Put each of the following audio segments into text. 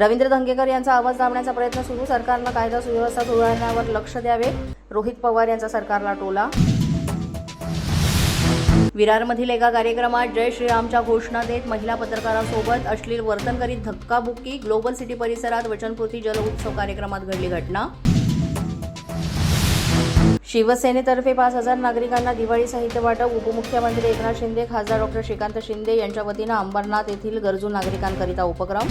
रवींद्र धंगेकर यांचा आवाज दाबण्याचा प्रयत्न सुरू. सरकारनं कायदा सुव्यवस्था सुधारण्यावर लक्ष द्यावे. रोहित पवार यांचा सरकारला टोला. विरारमधील एका कार्यक्रमात जय श्रीरामच्या घोषणा देत महिला पत्रकारांसोबत अश्लील वर्तन करीत धक्काबुक्की ग्लोबल सिटी परिसरात वचनपूर्ती जल उत्सव कार्यक्रमात घडली घटना. शिवसेनेतर्फे पाच हजार नागरिकांना दिवाळी साहित्य वाटप उपमुख्यमंत्री एकनाथ शिंदे खासदार डॉक्टर श्रीकांत शिंदे यांच्या वतीनं अंबरनाथ येथील गरजू नागरिकांकरिता उपक्रम.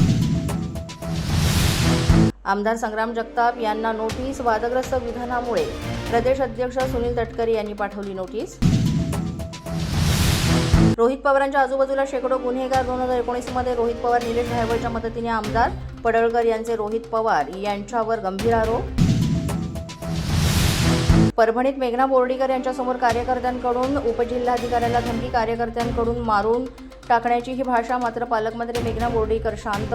आमदार संग्राम जगताप यांना नोटीस वादग्रस्त विधानामुळे प्रदेश अध्यक्ष सुनील तटकरे यांनी पाठवली नोटीस. रोहित पवारांच्या आजूबाजूला शेकडो गुन्हेगार दोन हजार एकोणीसमध्ये रोहित पवार निलेश धायवळच्या मदतीने आमदार पडळकर यांचे रोहित पवार यांच्यावर गंभीर आरोप. परभणीत मेघना बोर्डीकर यांच्यासमोर कार्यकर्त्यांकडून उपजिल्हाधिकाऱ्याला धमकी कार्यकर्त्यांकडून मारून टाकण्याची ही भाषा मात्र पालकमंत्री मेघना बोर्डीकर शांत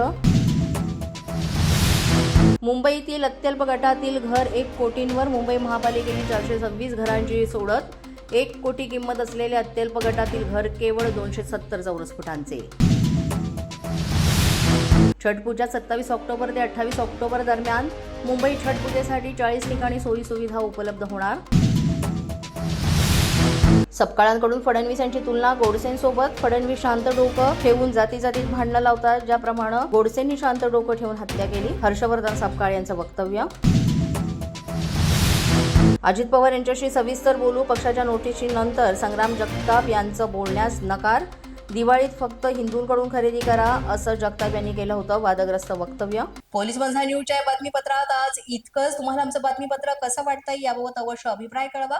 मुंबईतील अत्यल्प गटातील घर एक कोटींवर मुंबई महापालिकेने चारशे सव्वीस घरांची सोडत एक कोटी किंमत असलेले अत्यल्प गटातील घर केवळ दोनशे सत्तर चौरस फुटांचे. छठपूजा सत्तावीस ऑक्टोबर ते अठ्ठावीस ऑक्टोबर दरम्यान मुंबई छठपूजेसाठी चाळीस ठिकाणी सोयी सुविधा उपलब्ध होणार. सपकाळांकडून फडणवीस यांची तुलना गोडसेंसोबत फडणवीस शांत डोकं ठेवून जाती जातीत भांडणं लावतात ज्याप्रमाणे गोडसेंनी शांत डोकं ठेवून हत्या केली. हर्षवर्धन सपकाळ यांचं वक्तव्य. अजित पवार यांच्याशी सविस्तर बोलू. पक्षाच्या नोटीसची नंतर संग्राम जगताप यांचं बोलण्यास नकार. दिवाळीत फक्त हिंदूंकडून खरेदी करा असं जगताप यांनी केलं होतं वादग्रस्त वक्तव्य. पोलीस बंधा न्यूजच्या बातमीपत्रात आज इतकंच. तुम्हाला आमचं बातमीपत्र कसं वाटतंय याबाबत अवश्य अभिप्राय कळवा.